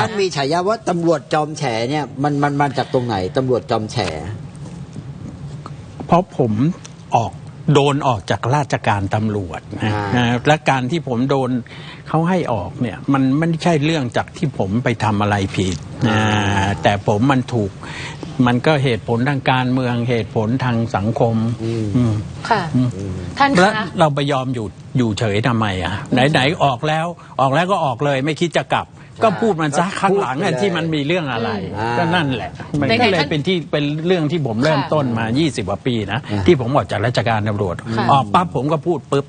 ท่านมีฉายาว่าตำรวจจอมแฉเนี่ยมันมันมาจากตรงไหนตำรวจจอมแฉ เพราะผมออกโดนออกจากราชการตำรวจนะอ่านนะและการที่ผมโดนเขาให้ออกเนี่ย มันไม่ใช่เรื่องจากที่ผมไปทำอะไรผิดนะแต่ผมมันถูก มันก็เหตุผลทางการเมืองเหตุผลทางสังคมอืมค่ะ ท่านแล้วคะเราไปยอมอยู่อยู่เฉยทำไมอะไหนๆออกแล้วออกแล้วก็ออกเลยไม่คิดจะกลับ ก็พูดมันซะข้างหลังอะที่มันมีเรื่องอะไร อ่า ก็นั่นแหละ มันไหนๆก็เลยท่านเป็นที่เป็นเรื่องที่ผมเริ่มค่ะต้นมา 20กว่าปีนะ ที่ผมออกจากราชการตำรวจ ค่ะ ออกปั๊บผมก็พูดปุ๊บ